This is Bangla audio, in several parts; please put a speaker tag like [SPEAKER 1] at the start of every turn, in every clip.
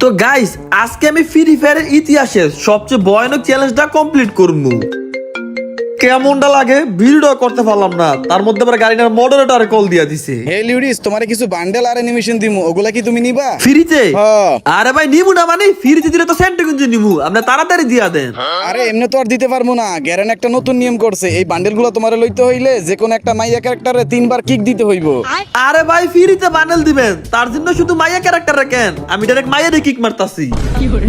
[SPEAKER 1] তো গাইস আজকে আমি ফ্রি ফায়ারের ইতিহাসের সবচেয়ে ভয়ানক চ্যালেঞ্জটা কমপ্লিট করব। কেমনটা লাগে? ভিডিও করতে পারলাম না। তার মধ্যে আবার গাড়িটার মডারেটর কল দিয়া দিছে।
[SPEAKER 2] হে লিউডিস তোমারে কিছু বান্ডেল আর অ্যানিমেশন দিমু। ওগুলা কি তুমি নিবা?
[SPEAKER 1] ফ্রিতে
[SPEAKER 2] হ্যাঁ।
[SPEAKER 1] আরে ভাই নিমু না মানে ফ্রিতে দিলে তো সেন্টে কিন্তু নিমু। আপনি তাড়াতাড়ি দিয়া দেন।
[SPEAKER 2] আরে এমনি তো আর দিতে পারব না। গ্যারেন একটা নতুন নিয়ম করছে। এই বান্ডেলগুলো তোমারে লইতে হইলে যে কোনো একটা মাইয়া ক্যারেক্টারে তিনবার কিক দিতে হইব।
[SPEAKER 1] আরে ভাই ফ্রিতে বান্ডেল দিবেন। তার জন্য শুধু মাইয়া ক্যারেক্টার রাখেন। আমি ডাইরেক্ট মাইয়া দিয়ে কিক মারতাছি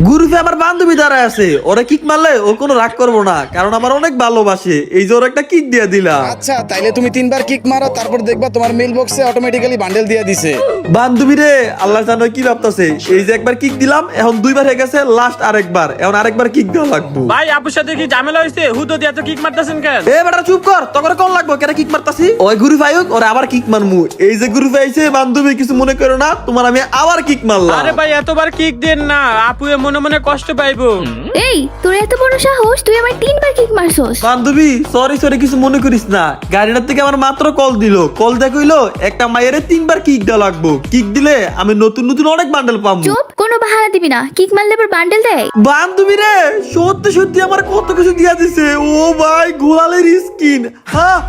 [SPEAKER 1] গুরুফে আমার বান্ধবী দাঁড়ায় আছে। ওরা কিক মারলে ও কোনো রাগ করব না কারণ আমার অনেক ভালোবাসে। এই যে ওর একটা কিক দিয়ে দিলাম
[SPEAKER 2] আচ্ছা তাইলে তুমি তিনবার কিক মারো তারপর দেখবা তোমার মেইল বক্সে অটোমেটিক্যালি বান্ডেল দিয়ে দিছে।
[SPEAKER 1] বান্ধবী রে আল্লাহ জানো কি ভাবতাছে। এই যে একবার কিক দিলাম এখন দুইবার হয়ে গেছে লাস্ট আরেকবার। এখন আরেকবার কিক দেওয়া লাগবো।
[SPEAKER 3] ভাই আপুর সাথে কি ঝামেলা হয়েছে হুদো দিয়া তো কিক মারতেছেন কেন?
[SPEAKER 1] এ বেটা চুপ কর। তখন কোন লাগবো? কেন কিক মারতাছি? ওই গুরু ফাইক ওরা আবার কিক মারমু। এই যে গুরু ফাইছে বান্ধবী কিছু মনে করো না তোমার আমি আবার কিক মারলাম।
[SPEAKER 3] আরে ভাই এতবার কিক দেন না। আপু এ মনে মনে কষ্ট পাইবো।
[SPEAKER 4] এই তোর এত বড় সাহস তুই আমার তিনবার কিক মারছস।
[SPEAKER 1] বান্ধবী সরি সরি কিছু মনে করিস না। গাড়িটার থেকে আমার মাত্র কল দিল। কল দেখইলো একটা মায়ের তিনবার কিক দেওয়া লাগবো। কিক দিলে আমি নতুন নতুন অনেক বান্ডেল পাম।
[SPEAKER 4] চুপ কোনো বাহানা দিবি না। কিক মারলে পর বান্ডেল দেয়।
[SPEAKER 1] বান্ধবী রে সত্যি সত্যি আমার কত কিছু দিয়া দিছে। ও ভাই গোলালের স্কিন হ্যাঁ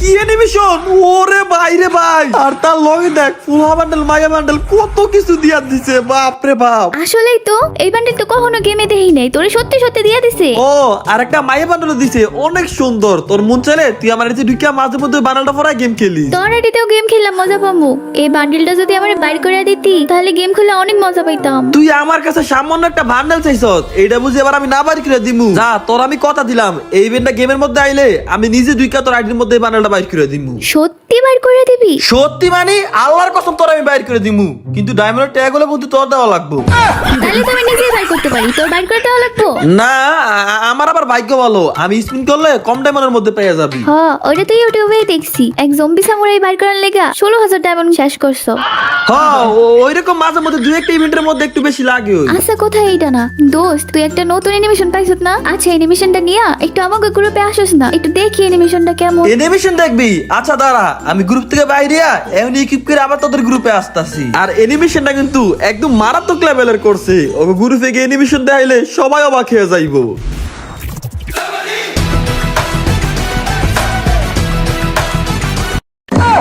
[SPEAKER 1] কি অ্যানিমেশন ওরে ভাই রে ভাই। আর তার লগে দেখ ফুলা বান্ডেল মায়া বান্ডেল কত কিছু দিয়া দিছে বাপ রে বাপ।
[SPEAKER 4] আসলেই তো এই বান্ডেল তো কখনো গেমে দেই নাই তোরে সত্যি সত্যি দিয়ে দিছে।
[SPEAKER 1] ও আর একটা মায়া বান্ডেল দিছে অনেক সুন্দর। তোর মন চাইলে তুই আমার এতে ঢুকিয়া মাঝে মধ্যে বান্ডেলটা পরা গেম খেলি
[SPEAKER 4] তোর আইডিতেও গেম খেললাম মজা পাবো এই বান্ডেলটা যদি আমার বাইর করে দিতি তাহলে গেম খেলে অনেক মজা পাইতাম।
[SPEAKER 1] তুই আমার কাছে সামান্য একটা বান্ডেল চাইছত এইটা বুঝে এবার আমি না বাড়ি করে দিমু। যা তোর আমি কথা দিলাম এই ইভেন্টটা গেমের মধ্যে আইলে আমি নিজে দুইকা তোর আইডির মধ্যে বাইর করে দিমু।
[SPEAKER 4] সত্যি করে দিবি?
[SPEAKER 1] সত্যি মানে আল্লাহর কসম তোর আমি বাইর করে দিমু। কিন্তু ডায়মন্ডের ট্যাগ হলে কিন্তু তোর দেওয়া লাগবো।
[SPEAKER 4] তাহলে তো আমি নিজেই বাইর করতে পারি। তোর বাইর করে দেওয়া লাগবো?
[SPEAKER 1] না আ- আমার আবার ভাগ্য ভালো। আমি স্পিন করলে কম ডায়মন্ডের মধ্যে পেয়ে যাবি।
[SPEAKER 4] হ ওটা তো ইউটিউবেই দেখছি। এক জম্বি সামুরাই বাইর করার লেগা ষোলো হাজার ডায়মন্ড শেষ করছ।
[SPEAKER 1] হ্যাঁ ওই রকম মাঝে মধ্যে দুই একটা ইভেন্টের মধ্যে একটু বেশি লাগে ওই।
[SPEAKER 4] আচ্ছা কোথায় এইটা না? দোস্ত তুই একটা নতুন অ্যানিমেশন পাইছত না? আচ্ছা অ্যানিমেশনটা নিয়া একটু আমাকে গ্রুপে আসোস না। একটু দেখি অ্যানিমেশনটা কেমন।
[SPEAKER 1] এনিমেশন দেখবি? আচ্ছা দাঁড়া। আমি গ্রুপ থেকে বাইরে এমনি ইকুইপ করে আবার তোদের গ্রুপে আসতাছি। আর এনিমেশনটা কিন্তু একদম মারাত্মক লেভেলের করছে। ওকে গ্রুপে গিয়ে এনিমেশন দেখাইলে সবাই অবাক হয়ে যাইবো।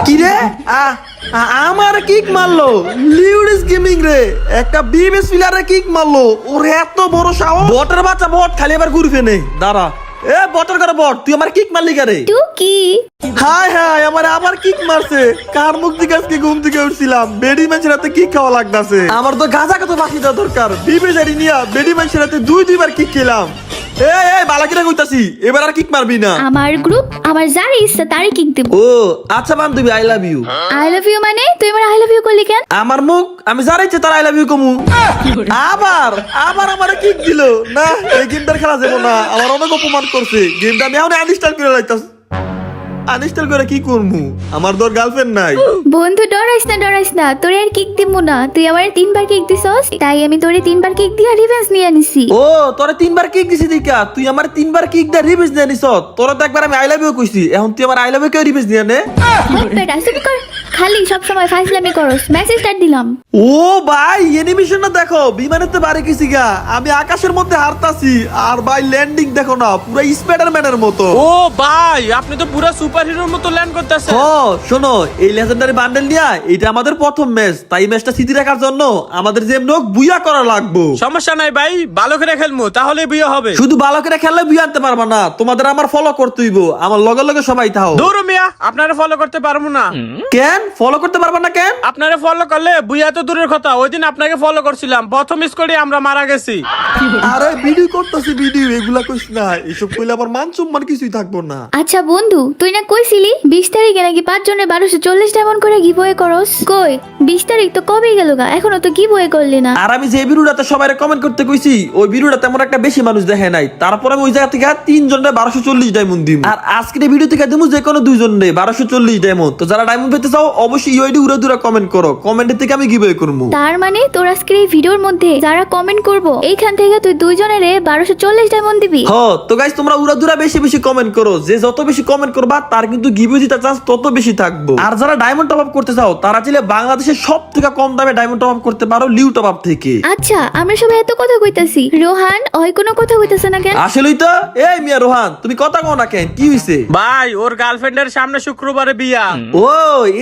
[SPEAKER 1] কি রে আ- আ- আমার কিক মারলো। লিউডিস গেমিং রে। একটা বিএমএস প্লেয়ারে কিক মারলো। ওর এত বড় সাহস। বটের বাচ্চা বট খালি এবার ঘুরবে নেই দাঁড়া। এ বটের করে বট তুই আমার কিক মারলি কারে?
[SPEAKER 4] টুকি
[SPEAKER 1] হাই হাই আমার আবার কিক মারছে। কার মুখ থেকে আজকে ঘুম থেকে উঠছিলাম? বেডি মানুষের কিক খাওয়া লাগতাছে। আমার তো গাজা কত বাকি দেওয়া দরকার? নিয়া বেডি মানুষের দুই দুইবার কিক খেলাম। এই এই বালাকিরা কইতাছি এবার আর কিক মারবি না।
[SPEAKER 4] আমার গ্রুপ আমার যার ইচ্ছা তারই কিক দেব।
[SPEAKER 1] ও আচ্ছা বান্ধবী I love you
[SPEAKER 4] I love you মানে? তুই আমার আই লাভ ইউ করলি কেন?
[SPEAKER 1] আমার মুখ আমি যারা ইচ্ছে তার আই লাভ ইউ কমু। আবার আবার আমার কিক দিল। না এই গেমটার খেলা যাব না। আমার অনেক অপমান করছে। গেমটা আমি এখন করে লাইতাস আনইনস্টল করে কি করমু? আমার তোর গার্লফ্রেন্ড নাই।
[SPEAKER 4] বন্ধু ডরাইস না ডরাইস না। তোরে আর কিক দিব না। তুই আমার তিনবার কিক দিছস তাই আমি তোরে তিনবার কিক দিয়া রিভেঞ্জ নিয়ে নিছি
[SPEAKER 1] ও তোরে তিনবার কিক দিছি দিকা তুই আমার তিনবার কিক দা রিভেঞ্জ দিয়ে নিছ তোরা তো একবার আমি আই লাভ ইউ কইছি। এখন তুই আমার আই লাভ ইউ কেউ রিভেঞ্জ দিয়ে নে
[SPEAKER 4] বেটা চুপ কর। খালি সব সময় ফাইজলামি করস। মেসেজ স্টার্ট দিলাম।
[SPEAKER 1] ও ভাই এনিমেশনটা দেখো বিমানেতে বাড়ি গেছি গা। আমি আকাশের মধ্যে হারতাছি আর ভাই ল্যান্ডিং দেখো না পুরো স্পাইডারম্যানের মতো।
[SPEAKER 3] ও ভাই আপনি তো পুরো মতো ল্যান্ড করতেছেন।
[SPEAKER 1] ও শোনো এই লেজেন্ডারি বান্ডেল নিয়া এটা আমাদের প্রথম ম্যাচ তাই ম্যাচটা রাখার জন্য আমাদের যে নোক বুয়া করা লাগবো।
[SPEAKER 3] সমস্যা নাই ভাই ভালো করে খেলমু তাহলে বিয়ে হবে।
[SPEAKER 1] শুধু বালকেরা খেললে বুয়া আনতে পারবা না তোমাদের আমার ফলো করতে হইব আমার লগে লগে সবাই থাও।
[SPEAKER 3] দূর মিয়া আপনারা ফলো করতে পারব না।
[SPEAKER 1] কেন? ফলো করতে পারবা না কেন?
[SPEAKER 3] আপনারা ফলো করলে বুয়া তো দূরের কথা ওই দিন আপনাকে ফলো করছিলাম। প্রথম স্কোরে আমরা মারা গেছি।
[SPEAKER 1] আরে ভিডিও করতেছি ভিডিও এগুলা কইস না। এসব কইলে আমার মান সম্মান কিছুই থাকব না।
[SPEAKER 4] আচ্ছা বন্ধু তুই না কইছিলি বিশ তারিখে নাকি পাঁচ জনের বারোশো চল্লিশ ডায়মন্ড করে গিবয়ে করস? কই বিশ তারিখ তো কবে গেল গা এখনও তো গিবয়ে করলি না।
[SPEAKER 1] আর আমি যে ভিডিওটাতে সবাই কমেন্ট করতে কইছি ওই ভিডিওটা তেমন একটা বেশি মানুষ দেখে নাই। তারপর আমি ওই জায়গা থেকে তিন জনের বারোশো চল্লিশ ডায়মন্ড দিব আর আজকের ভিডিও থেকে দেবো যে কোনো দুইজন নেই বারোশো চল্লিশ ডায়মন্ড তো যারা ডায়মন্ড পেতে চাও অবশ্যই ইউআইডি উড়ে দূরে কমেন্ট করো। কমেন্টের থেকে আমি গিভওয়ে করব?
[SPEAKER 4] তার মানে তোর আজকের এই ভিডিওর মধ্যে যারা কমেন্ট করব এইখান থেকে তুই দুইজনের বারোশো চল্লিশ ডায়মন্ড দিবি।
[SPEAKER 1] হ তো গাইস তোমরা উড়া দুরা বেশি বেশি কমেন্ট করো। যে যত বেশি কমেন্ট করবা তার কিন্তু গিভওয়ে জিতার চান্স তত বেশি থাকব। আর যারা ডায়মন্ড টপ আপ করতে চাও তারা চাইলে বাংলাদেশের সব থেকে কম দামে ডায়মন্ড টপ আপ করতে পারো লিউ টপ আপ থেকে।
[SPEAKER 4] আচ্ছা আমরা সবাই এত কথা কইতাছি। রোহান ওই কোনো কথা কইতাছে না কেন?
[SPEAKER 1] আসলেই তো। এই মিয়া রোহান তুমি কথা কও না কেন? কি হইছে?
[SPEAKER 3] ভাই ওর গার্লফ্রেন্ডের সামনে শুক্রবারে বিয়া।
[SPEAKER 1] ও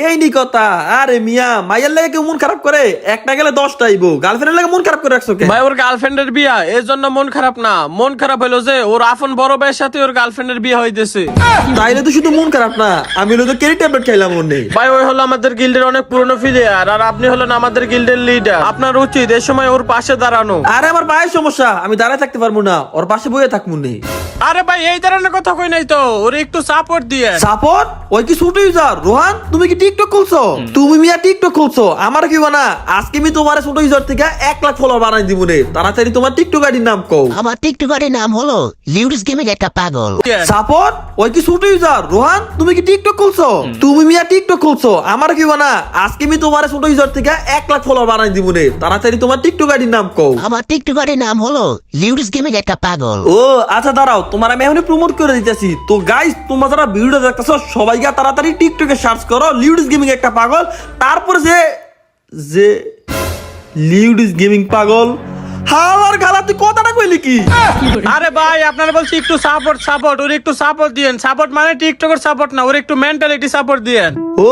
[SPEAKER 1] এই নি কথা। আরে মিয়া মাইয়ার লাগে কেউ মন খারাপ করে? একটা গেলে দশটা আইবো গার্লফ্রেন্ডের লাগে মন খারাপ করে রাখছো কেন?
[SPEAKER 3] ভাই ওর গার্লফ্রেন্ডের বিয়া এর জন্য মন খারাপ না। মন খারাপ হলো যে ওর আপন বড় ভাইয়ের সাথে ওর গার্লফ্রেন্ডের বিয়ে হইতেছে।
[SPEAKER 1] তাইলে তো শুধু মন খারাপ না আমি হলো তো কেরি ট্যাবলেট খাইলাম মনে
[SPEAKER 3] ভাই ওই হলো আমাদের গিল্ডের অনেক পুরনো প্লেয়ার আর আপনি হলেন আমাদের গিল্ডের লিডার আপনার উচিত এই সময় ওর পাশে দাঁড়ানো।
[SPEAKER 1] আরে আমার পায়ের সমস্যা আমি দাঁড়ায় থাকতে পারব না ওর পাশে বইয়ে থাকব নেই।
[SPEAKER 3] আরে ভাই এই ধরনের কথা কই নাই তো? ওর একটু সাপোর্ট দিয়ে।
[SPEAKER 1] সাপোর্ট ওই কি ছোট ইউজার রোহান তুমি কি টিকটক খুলছো? তুমি মিয়া টিকটক খুলছো আমার কি না? আজকে আমি তোমার ছোট ইউজার থেকে এক লাখ ফলোয়ার বানাই দিব নে তাড়াতাড়ি তোমার টিকটক আইডির নাম কও।
[SPEAKER 5] আমার টিকটকারের নাম হলো লিউডিস গেমিং একটা পাগল।
[SPEAKER 1] সাপোর্ট? ওই কি ছোট ইউজার রোহান তুমি কি টিকটক খুলছো? তুমি মিয়া টিকটক খুলছো? আমার কি না? আজকে আমি তোমার ছোট ইউজার থেকে এক লাখ ফলোয়ার বানাই দিব নে তাড়াতাড়ি তোমার টিকটক আইডির নাম কও।
[SPEAKER 5] আমার টিকটকারের নাম হলো লিউডিস গেমিং একটা পাগল।
[SPEAKER 1] ও আচ্ছা দাঁড়াও তোমার আমি এখনই প্রমোট করে দিতেছি। তো গাইস তোমরা যারা ভিডিও দেখতেছো সবাই গিয়ে তাড়াতাড়ি টিকটকে সার্চ করো লিউডিস গেমিং একটা পাগল। তারপর যে যে লিউড লিউডিস গেমিং পাগল হালার গালা তুই কথাটা কইলি কি?
[SPEAKER 3] আরে ভাই আপনারা বলছি একটু সাপোর্ট সাপোর্ট ওর একটু সাপোর্ট দিয়েন। সাপোর্ট মানে টিকটকের সাপোর্ট না ওর একটু মেন্টালিটি সাপোর্ট দিয়েন।
[SPEAKER 1] ও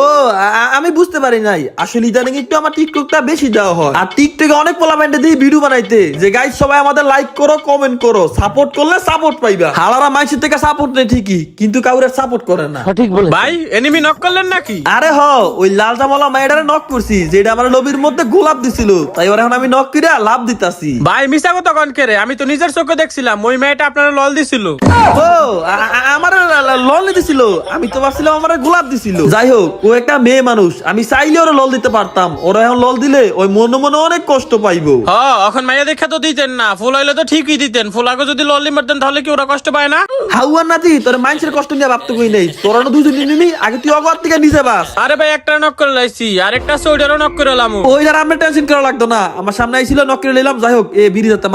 [SPEAKER 1] আমি বুঝতে পারি নাই। আসলে ইদানিং একটু আমার টিকটকটা বেশি দেওয়া হয়। আর টিকটকে অনেক পোলামেন্টে দিয়ে ভিডিও বানাইতে। যে গাইস সবাই আমাদের লাইক করো কমেন্ট করো। সাপোর্ট করলে সাপোর্ট পাইবা। হালারা মানুষের থেকে সাপোর্ট নেই ঠিকই কিন্তু কাউরে সাপোর্ট করে না।
[SPEAKER 3] ভাই এনিমি নক করলেন নাকি?
[SPEAKER 1] আরে হ ওই লাল জামালা মাইডারে নক করছি যেটা আমার লবির মধ্যে গোলাপ দিছিল। তাই ওর এখন আমি নক করে লাভ দিতাছি।
[SPEAKER 3] ভাই মিশা কথা কন কে রে? আমি তো নিজের চোখে দেখছিলাম ওই মেয়েটা আপনারা লল দিছিল।
[SPEAKER 1] ও আমার লল দিছিল। আমি তো ভাবছিলাম আমার গোলাপ দিছিল। যাই হোক ও একটা মেয়ে মানুষ। আমি চাইলে ওরা লল দিতে পারতাম। ওরা এখন লল দিলে ওই মনে মনে অনেক কষ্ট পাইবো।
[SPEAKER 3] হ এখন মাইয়া দেখা তো দিতেন না। ফুল হইলে তো ঠিকই দিতেন। ফুল আগে যদি লল ললি মারতেন তাহলে কি ওরা কষ্ট পায় না?
[SPEAKER 1] হাউয়ার নাতি তোর মাইন্সের কষ্ট নিয়ে ভাবতে কই নেই। তোরা না দুজন নিবি আগে তুই অগর থেকে নিচে বাস।
[SPEAKER 3] আরে ভাই একটা নক করে লাইছি। আর একটা সৌডারও নক করে লামু।
[SPEAKER 1] ওই যারা আমরা টেনশন করা লাগতো না। আমার সামনে আইছিল নক করে নিলাম যাই হোক। এ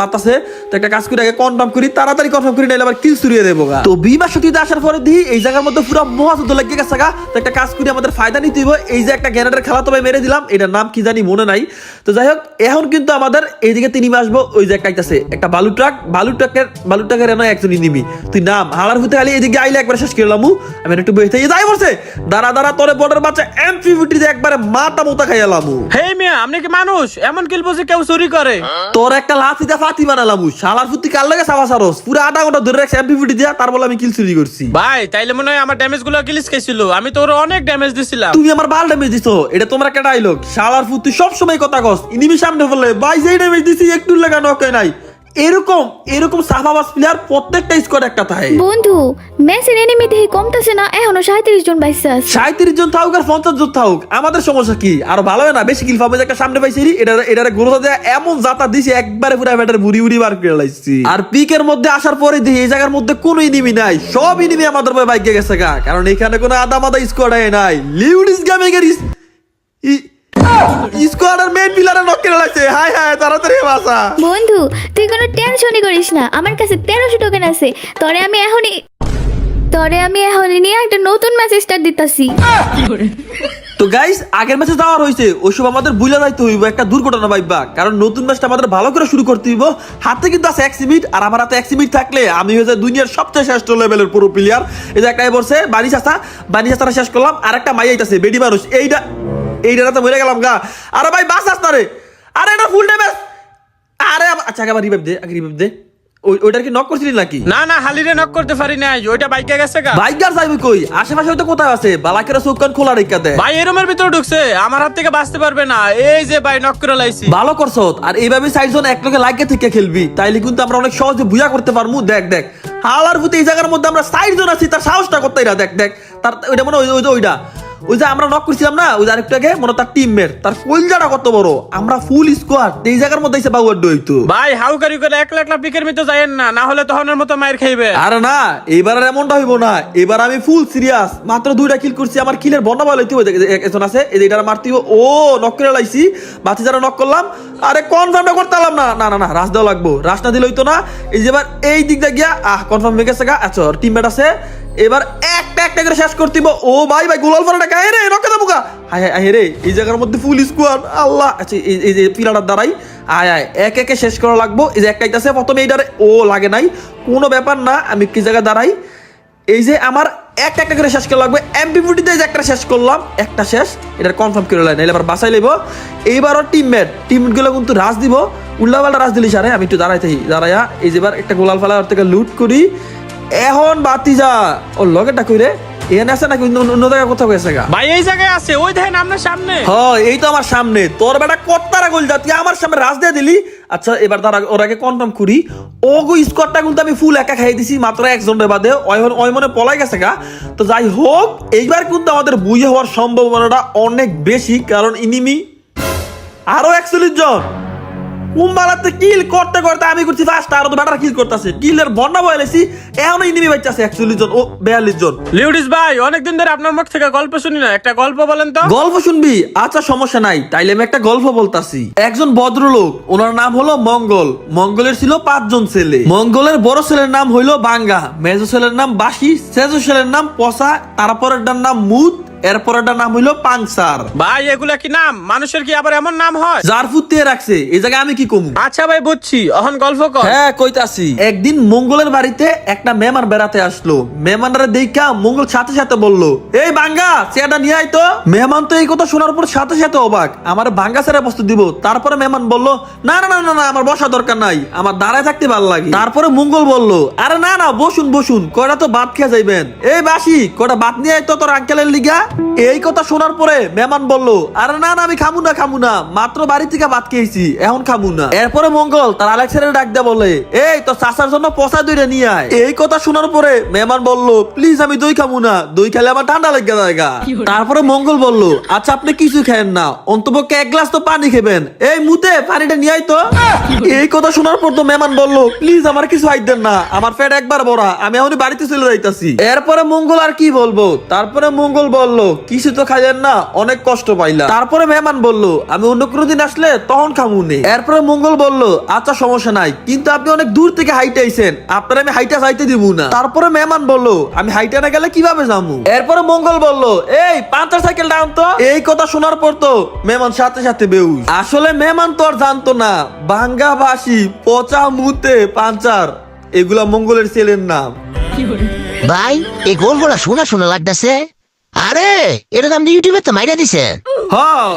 [SPEAKER 1] মাতাছে তো একটা কাজ করে আগে কনফার্ম করি তাড়াতাড়ি কনফার্ম করি নাইলে আবার কিল দেবো তো বিমা সতীতে আসার পরে দিই এই জায়গার মধ্যে পুরো মহাযুদ্ধ লাগিয়ে গেছে গা। তো একটা কাজ করি আমাদের ফায়দা নিতে হইব। এই যে একটা গ্যানেটের খেলা তবে মেরে দিলাম এটার নাম কি জানি মনে নাই। তো যাই হোক এখন কিন্তু আমাদের এইদিকে তিনি আসব ওই যে একটা আইতাছে একটা বালু ট্রাক। বালু ট্রাকের বালু ট্রাকের এনে একজনই নিবি। তুই নাম হতে খালি এদিকে আইলে একবার শেষ করলাম আমি একটু বসে থেকে যাই বলছে দাঁড়া দাঁড়া তোরে বর্ডার বাচ্চা এম ফিফটি একবারে মাথা মোতা খাইলাম
[SPEAKER 3] হে মিয়া আপনি কি মানুষ? এমন কিল বুঝি কেউ চুরি করে।
[SPEAKER 1] তোর একটা লাথিতে ফাতি বানালাম শালার ফুটি কার লাগে সাবা সারস? পুরো আটা ঘণ্টা ধরে রাখছে এমপি ফুটি দিয়া তার বলে আমি কিল চুরি করছি।
[SPEAKER 3] ভাই তাইলে মনে হয় আমার ড্যামেজগুলো গিলিস খাইছিল। আমি তো ওর অনেক ড্যামেজ দিছিলাম।
[SPEAKER 1] তুমি আমার বাল ড্যামেজ দিছো এটা তোমার একটা ডায়লগ শালার ফুটি সব সময় কথা কস ইনিমি সামনে বললে ভাই যেই ড্যামেজ দিছি একটু লাগা নক নাই। এরকম এরকম সাফাবাস প্লেয়ার প্রত্যেকটা স্কোয়াড একটা থাকে।
[SPEAKER 4] বন্ধু ম্যাচের এনিমি দেখে কমতেছে না এখনও সাঁত্রিশ জন বাইসে আছে।
[SPEAKER 1] সাঁত্রিশ জন থাকুক আর পঞ্চাশ জন থাকুক আমাদের সমস্যা কি? আর ভালো না বেশি কিল পাবো একটা সামনে পাইছি এটা এটারে গুরুত্ব দেয় এমন জাতা দিছি একবারে পুরো ব্যাটার বুড়ি বুড়ি বার করে লাইছি। আর পিকের মধ্যে আসার পরে দেখি এই জায়গার মধ্যে কোনো ইনিমি নাই সব ইনিমি আমাদের বাইকে গেছে গা। কারণ এখানে কোনো আদা মাদা স্কোয়াড নাই। লিউডিস গেমিং এর স্কোয়াডের পিলারে নক করে লাগছে। হাই হাই তাড়াতাড়ি বাসা
[SPEAKER 4] বন্ধু তুই কোনো টেনশনই করিস না। আমার কাছে তেরোশো টোকেন আছে। তরে আমি এখনই তরে আমি এখনই নিয়ে একটা নতুন ম্যাচ স্টার্ট দিতাছি।
[SPEAKER 1] তো গাইস আগের ম্যাচে যাওয়ার হয়েছে। ওইসব আমাদের বুঝা যাইতে হইব একটা দুর্ঘটনা ভাইবা কারণ নতুন ম্যাচটা আমাদের ভালো করে শুরু করতে হইব। হাতে কিন্তু আছে এক সিমিট আর আমার হাতে এক সিমিট থাকলে আমি হয়ে যায় দুনিয়ার সবচেয়ে শ্রেষ্ঠ লেভেলের পুরো প্লেয়ার এই যে একটা বলছে বানি চাষা বানি চাষাটা শেষ করলাম। আর একটা মাই আইতাছে বেডি মানুষ। এইটা এইটা তো মরে গেলাম গা। আরে ভাই বাস আসতা রে। আরে এটা ফুল ড্যামেজ আরে আচ্ছা আগে রিভাইভ দে আগে রিভাইভ দে। ওই ওইটার কি নক করছিলি নাকি?
[SPEAKER 3] না না হালিরে নক করতে পারি নাই। ওইটা বাইকে গেছে গা।
[SPEAKER 1] বাইকার যাইবে কই? আশেপাশে হয়তো কোথায় আছে? বালাকেরা চোখ কান খোলা রেখা দেয়
[SPEAKER 3] ভাই এই রুমের ভিতরে ঢুকছে। আমার হাত থেকে বাঁচতে পারবে না। এই যে ভাই নক করে লাইছি।
[SPEAKER 1] ভালো করছ। আর এইভাবে সাইড জোন এক লগে লাগে থেকে খেলবি। তাইলে কিন্তু আমরা অনেক সহজে বুঝা করতে পারব দেখ দেখ। হালার ভূতে এই জায়গার মধ্যে আমরা সাইড জোন আছি তার সাহসটা করতে দেখ দেখ। তার ওইটা মনে ওই ওইটা। ওই যে আমরা নক করছিলাম না ওই যে আরেকটু আগে মনে তার টিমমেট তার কলজাটা কত বড়? আমরা ফুল স্কোয়াড এই জায়গার মধ্যে এসে বাবু আড্ডা হইতো
[SPEAKER 3] ভাই হাউকারি করে একলা একলা পিকের মধ্যে যাইয়েন না না হলে তখনের মতো মায়ের খাইবে।
[SPEAKER 1] আরে না এবার আর এমনটা হইব না। এবার আমি ফুল সিরিয়াস মাত্র দুইটা কিল করছি আমার কিলের বন্যা বলে তুই একজন আছে এই যে এটা মারতি ও নক করে লাইছি। বাতি যারা নক করলাম। আরে কনফার্মটা করতে পারলাম না। না না না রাস দেওয়া লাগবো। রাস না দিলে হইতো না। এই যে এবার এই দিকটা গিয়া, আহ কনফার্ম হয়ে গেছে গা। আচ্ছা টিমমেট আছে। এবার একটা একটা করে শেষ করতে। ও ভাই ভাই, গোলাল ফারাটা গায়ে রে নকে দেবো গা। হায় হায় রে, এই জায়গার মধ্যে ফুল স্কোয়াড আল্লাহ আচ্ছা এই যে পিলাটার দ্বারাই আয় আয় এক, একে শেষ করা লাগবো। এই যে একটা আছে প্রথমে এইটারে ও লাগে নাই। কোনো ব্যাপার না, আমি কি জায়গায় দাঁড়াই? এই যে আমার এক একটা করে শেষ করা লাগবে। এমপি ফুটিতে যে একটা শেষ করলাম, একটা শেষ, এটা কনফার্ম করে লাইন এবার বাসাই লইব। এইবারও টিমমেট টিমমেটগুলো কিন্তু রাজ দিব। উল্লাপাল্টা রাজ দিলি সারে, আমি একটু দাঁড়াই থাকি দাঁড়াইয়া এই যে এবার একটা গোলাল ফালা ওর থেকে লুট করি। এখন বাতি যা ও লগেটা কইরে এখানে আছে নাকি অন্য জায়গায় কোথাও গেছে গা?
[SPEAKER 3] ভাই এই জায়গায় আছে ওই দেখেন আপনার সামনে।
[SPEAKER 1] হ্যাঁ এই তো আমার সামনে। তোর বেটা কত্তারা গোল যা তুই আমার সামনে রাজ দিয়ে দিলি। আচ্ছা এবার তার কনফার্ম করি। কিন্তু আমি ফুল একা খাই দিছি মাত্র বাদে। ওই মনে পলাই গেছে গা। তো যাই হোক এইবার কিন্তু আমাদের বুঝে হওয়ার সম্ভাবনাটা অনেক বেশি কারণ ইনিমি আরও একচল্লিশ জন। কুম্বালাতে কিল করতে করতে আমি করছি ফার্স্ট আরও তো বেটার কিল করতেছে। কিলের বন্যা বয়েছি এখন ইনিমি একচল্লিশ জন ও বিয়াল্লিশ জন।
[SPEAKER 3] লিউডিস ভাই অনেকদিন ধরে আপনার মুখ থেকে গল্প শুনি না একটা গল্প বলেন তো।
[SPEAKER 1] গল্প শুনবি? আচ্ছা সমস্যা নাই তাইলে আমি একটা গল্প বলতাছি। একজন ভদ্রলোক ওনার নাম হলো মঙ্গল। মঙ্গলের ছিল পাঁচজন ছেলে। মঙ্গলের বড় ছেলের নাম হইল বাঙ্গা। মেজো ছেলের নাম বাসি সেজো ছেলের নাম পসা তারপরেরটার নাম মুদ এরপরেরটার নাম হইল পাংসার।
[SPEAKER 3] ভাই এগুলা কি নাম? মানুষের কি আবার এমন নাম হয়?
[SPEAKER 1] যার ফুটতে রাখছে এই জায়গায় আমি কি কমু?
[SPEAKER 3] আচ্ছা ভাই বুঝছি। অহন গল্প কর।
[SPEAKER 1] হ্যাঁ কইতাছি। একদিন মঙ্গলের বাড়িতে একটা মেহমান বেড়াতে আসলো। মেহমানরা দেখা মঙ্গল সাথে সাথে বলল এই বাঙ্গা চেয়ারটা নিয়ে আয় তো। মেহমান তো এই কথা শোনার পর সাথে সাথে অবাক। আমার বাঙ্গা ছেড়ে বস্তু দিব। তারপরে মেহমান বলল না না না না না আমার বসা দরকার নাই। আমার দাঁড়ায় থাকতে ভালো লাগে। তারপরে মঙ্গল বলল আরে না না বসুন বসুন। কয়টা তো ভাত খেয়ে যাইবেন? এই বাসি কয়টা ভাত নিয়ে আয় তো তোর আঙ্কেলের লিগা? এই কথা শোনার পরে মেহমান বলল আরে না না আমি খামু না খামু না। মাত্র বাড়ি থেকে ভাত খেয়েছি এখন খামু না। এরপরে মঙ্গল তার আলেক্সারে ডাক দেয়া বলে এই তো চাচার জন্য পচা দইটা নিয়ে আয়। এই কথা শোনার পরে মেহমান বলল প্লিজ আমি দই খামু না। দই খেলে আমার ঠান্ডা লেগে জায়গা তারপরে মঙ্গল বলল আচ্ছা আপনি কিছু খায়েন না। অন্তপক্ষে এক গ্লাস তো পানি খেবেন। এই মুতে পানিটা নিয়ে আয় তো। এই কথা শোনার পর তো মেহমান বলল প্লিজ আমার কিছু আই দেন না। আমার পেট একবার ভরা আমি এখনই বাড়িতে চলে যাইতাছি। এরপরে মঙ্গল আর কি বলব? তারপরে মঙ্গল বলল কিছু তো খাইলেন না, অনেক কষ্ট পাইলা তারপরে মেহমান বলল, আমি অন্য কোনো দিন আসলে তখন খামুনে এরপরে মঙ্গল বলল আচ্ছা সমস্যা নাই, কিন্তু আপনি অনেক দূর থেকে হাইটে আইছেন, আপনার আমি হাইটা যাইতে দিব না। তারপরে মেহমান বলল, আমি হাইটে না গেলে কীভাবে যাব এরপরে মঙ্গল বলল, এই পাঁচটা সাইকেল ডাউন তো। এই কথা শোনার পর তো মেহমান সাথে সাথে বেউস। আসলে মেহমান তো আর জানতো না বাঙ্গা বাসি পচা মুতে পাঞ্চার এগুলা মঙ্গলের ছেলের নাম।
[SPEAKER 5] ভাই, এই গল্পটা শোনা শোনা লাগতেছে। আরে এটা তো আমি ইউটিউবে তো মাইরা দিছে
[SPEAKER 1] হ্যাঁ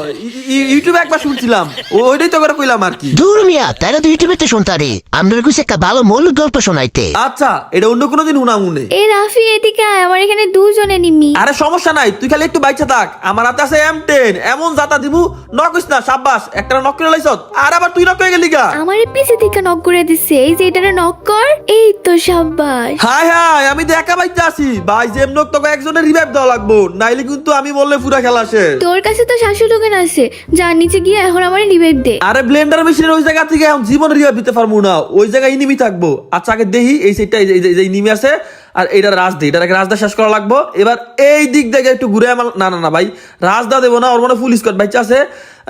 [SPEAKER 1] ইউটিউবে একবার শুনছিলাম। ওইটাই তো করে কইলাম আর কি।
[SPEAKER 5] দূর মিয়া তাইলে তো ইউটিউবে তো শুনতারি কাছে একটা ভালো মৌলিক গল্প শোনাইতে।
[SPEAKER 1] আচ্ছা এটা অন্য কোনো দিন হুনা মনে
[SPEAKER 4] এ রাফি এদিকে আয় আমার এখানে দুজনে নিমি।
[SPEAKER 1] আরে সমস্যা নাই তুই খালি একটু বাইচা থাক। আমার হাতে আছে এম টেন এমন জাতা না সাব্বাস। একটা নক করে লাইছ আর আবার তুই নক হয়ে গেলি গা।
[SPEAKER 4] আমার পিছে থেকে নক করে দিচ্ছে এই যে এটারে নক কর এই তো সাব্বাস।
[SPEAKER 1] হাই হাই আমি তো একা বাইতে আছি। ভাই যেম নোক তোকে একজনের রিভাইভ দেওয়া লাগবো নাইলে কিন্তু আমি বললে পুরা খেলা শেষ।
[SPEAKER 4] তোর কাছে তো শাশু টোকেন আছে। যা নিচে গিয়ে এখন আমার রিভাইভ দে।
[SPEAKER 1] আরে ব্লেন্ডার মেশিনের ওই জায়গা থেকে এখন জীবন রিভাইভ দিতে পারব না। ওই জায়গায় ইনিমি থাকব। আচ্ছা আগে দেখি এই সেটটা যে ইনিমি আছে, আর এইটা রাজদা, এটার আগে রাজদা শেষ করা লাগবো। এবার এই দিক থেকে একটু ঘুরে আমার না না না ভাই, রাজদা দেবো না, ওর মনে ফুল স্কট বাচ্চা আছে।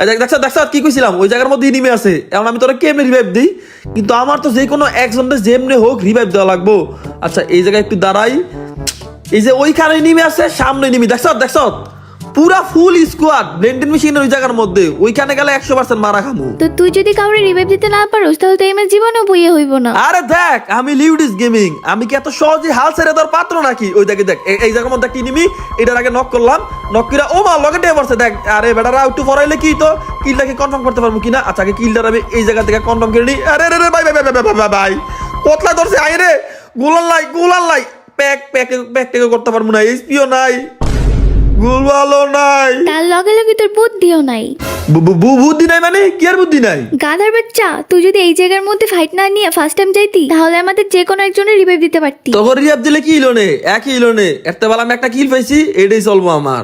[SPEAKER 1] এই দেখ, দেখছ দেখছ, কি কইছিলাম? ওই জায়গার মধ্যে ইনিমি আছে। এখন আমি তোরা কেমনে রিভাইভ দিই? কিন্তু আমার তো যে কোনো একজনের যেমনি হোক রিভাইভ দেওয়া লাগবো। আচ্ছা এই জায়গায় একটু দাঁড়াই। এই যে ওইখানে নিমে আছে, সামনে নিমি দেখছ দেখছ? পুরা ফুল স্কোয়াড ব্লেন্ডেন মেশিনের ওই জায়গার মধ্যে। ওইখানে গেলে একশো পার্সেন্ট মারা খামু।
[SPEAKER 4] তো তুই যদি কাউরে রিভাইভ দিতে না পারোস তাহলে তো এমএস জীবনেও বইয়ে হইব না।
[SPEAKER 1] আরে দেখ আমি লিউডিস গেমিং আমি কি এত সহজে হাল ছেড়ে দেওয়ার পাত্র নাকি? ওই দেখে দেখ এই- এই জায়গার মধ্যে কি নিমি এটার আগে নক করলাম। নক করে ও মা লগে পড়ছে। দেখ আরে বেটারা একটু ফরাইলে কি তো? কিলটাকে কনফার্ম করতে পারব কিনা? আচ্ছা আগে কিলটার আমি এই জায়গা থেকে কনফার্ম করে নিই। আরে রে রে ভাই ভাই ভাই ভাই, ভাই ভাই ভাই। কতলা ধরছে আই রে গোলাল লাই গোলাল লাই। প্যাক প্যাক প্যাক টেকে করতে পারব না। এইচপিও নাই। গুলবালো নাই।
[SPEAKER 4] তার লগে লগে তোর বুদ্ধিও নাই।
[SPEAKER 1] বুদ্ধি নাই মানে? কি আর বুদ্ধি নাই?
[SPEAKER 4] গাধার বাচ্চা তুই যদি এই জায়গার মধ্যে ফাইট না নিয়ে ফার্স্ট টাইম যাইতি তাহলে আমাদের যে কোনো একজনের রিভাইভ দিতে পারতি।
[SPEAKER 1] তোর রিভাইভ দিলে কি ইলোনে একই ইলোনে একটা বেলা আমি একটা কিল পাইছি এটাই চলবো আমার।